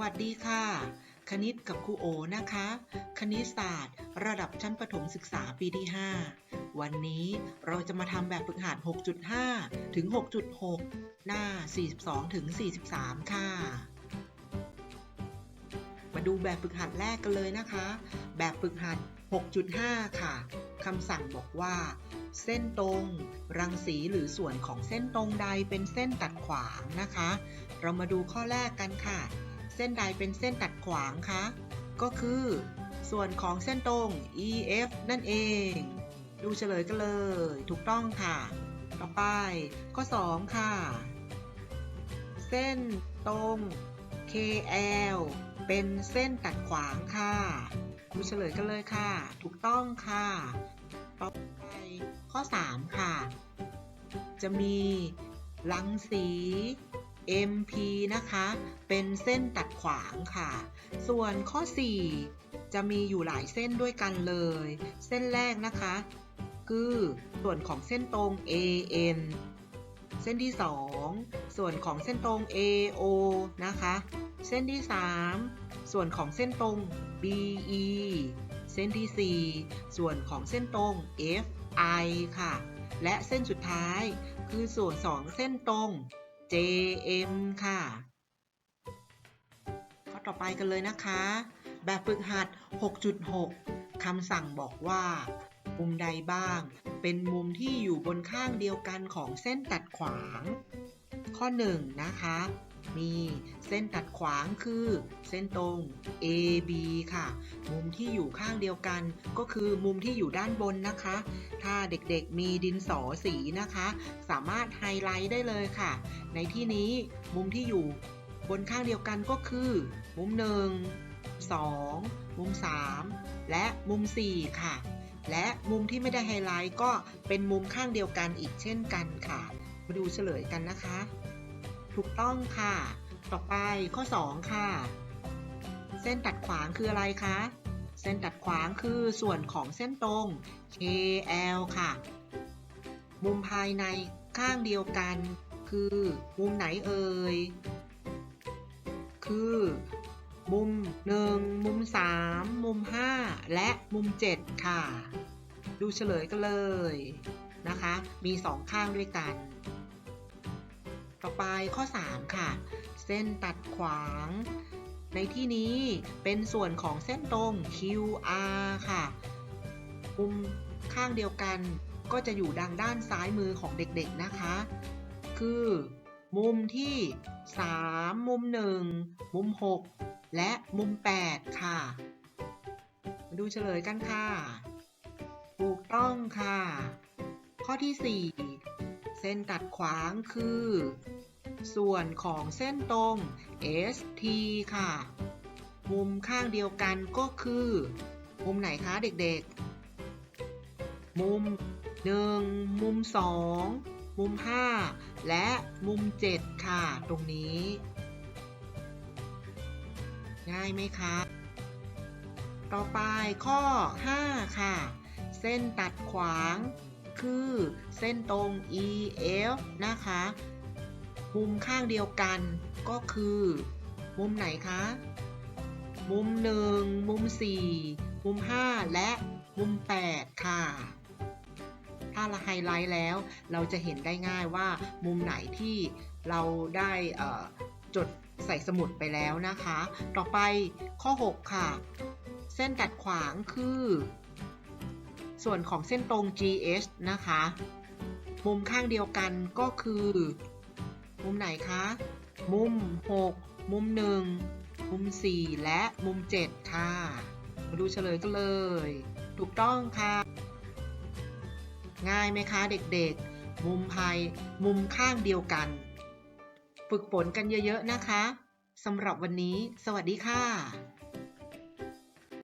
วัสดีค่ะ คณิตกับครูโอนะคะ คณิตศาสตร์ ระดับชั้นประถมศึกษาปีที่ 5 วันนี้เราจะมาทำแบบฝึกหัด 6.5 ถึง 6.6 หน้า 42 ถึง 43 ค่ะ มาดูแบบฝึกหัดแรกกันเลยนะคะ แบบฝึกหัด 6.5 ค่ะคำสั่งบอกว่า เส้นตรง รังสีหรือส่วนของเส้นตรงใดเป็นเส้นตัดขวางนะคะ เรามาดูข้อแรกกันค่ะ เส้นใดเป็นเส้นตัดขวางคะ ก็คือ ส่วนของเส้นตรง EF นั่นเอง ดูเฉลยกันเลย ถูกต้องค่ะ ต่อไปข้อ 2 ค่ะ เส้นตรง KL เป็นเส้นตัดขวางค่ะ ดูเฉลยกันเลยค่ะ ถูกต้องค่ะ ต่อไปข้อ 3 ค่ะ จะมีรังสี MP นะคะ เป็นเส้นตัดขวางค่ะ ส่วนข้อ 4 จะมีอยู่หลายเส้นด้วยกันเลย เส้นแรกนะคะ คือส่วนของเส้นตรง AN เส้นที่ 2 ส่วนของเส้นตรง AO นะคะ เส้นที่ 3 ส่วนของเส้นตรง BE เส้นที่ 4 ส่วนของเส้นตรง FI ค่ะ และเส้นสุดท้ายคือส่วนสองเส้นตรง JM ค่ะ ข้อต่อไปกันเลยนะคะ แบบฝึกหัด 6.6 คำสั่งบอกว่า มุมใดบ้าง เป็นมุมที่อยู่บนข้างเดียวกันของเส้นตัดขวาง ข้อ 1 นะคะ มีเส้นตัดขวางคือ เส้นตรง AB ค่ะ มุมที่อยู่ข้างเดียวกัน ก็คือมุมที่อยู่ด้านบนนะคะ ถ้าเด็กๆมีดินสอสีนะคะ สามารถไฮไลท์ได้เลยค่ะ ในที่นี้มุมที่อยู่บนข้างเดียวกันก็คือ มุม 1 2 มุม 3 และมุม 4 ค่ะ และมุมที่ไม่ได้ไฮไลท์ก็เป็นมุมข้างเดียวกันอีกเช่นกันค่ะ มาดูเฉลยกันนะคะ ถูกต้องค่ะ ต่อไปข้อ 2 ค่ะ เส้นตัดขวางคืออะไรคะ เส้นตัดขวางคือส่วนของเส้นตรง KL ค่ะ มุมภายในข้างเดียวกันคือมุมไหนเอ่ย คือ มุม 1 มุม 3 มุม 5 และมุม 7 ค่ะ ดูเฉลยกันเลยนะคะ มี 2 ข้างด้วยกัน ไปข้อ 3 ค่ะ เส้นตัดขวาง ในที่นี้เป็นส่วนของเส้นตรง QR ค่ะ มุมข้างเดียวกันก็จะอยู่ดังด้านซ้ายมือของเด็กๆนะคะ คือ มุมที่ 3 มุม 1 มุม 6 และมุม 8 ค่ะ มาดูเฉลยกันค่ะ ถูกต้องค่ะ ข้อที่ 4 เส้นตัดขวางคือ ส่วนของเส้นตรง ST ค่ะ มุมข้างเดียวกันก็คือ มุมไหนคะเด็กๆ มุม 1 มุม 2 มุม 5 และมุม 7 ค่ะ ตรงนี้ ง่ายไหมคะ ต่อไปข้อ 5 ค่ะ เส้นตัดขวางคือเส้นตรง EF นะคะ มุมข้างเดียวกันก็คือ มุมไหนคะ มุม 1 มุม 4 มุม 5 และมุม 8 ค่ะ ถ้าเราไฮไลท์แล้วเราจะเห็นได้ง่ายว่ามุมไหนที่เราได้จดใส่สมุดไปแล้วนะคะ ต่อไปข้อ 6 ค่ะ เส้นตัดขวางคือ ส่วนของเส้นตรง GH นะคะ มุมข้างเดียวกันก็คือ มุมไหนคะ มุม 6 มุม 1 มุม 4 และมุม 7 ค่ะ มาดูเฉลยกันเลย ถูกต้องค่ะ ง่ายไหมคะเด็กๆ มุมภายมุมข้างเดียวกัน ฝึกฝนกันเยอะๆนะคะสำหรับวันนี้ สวัสดีค่ะ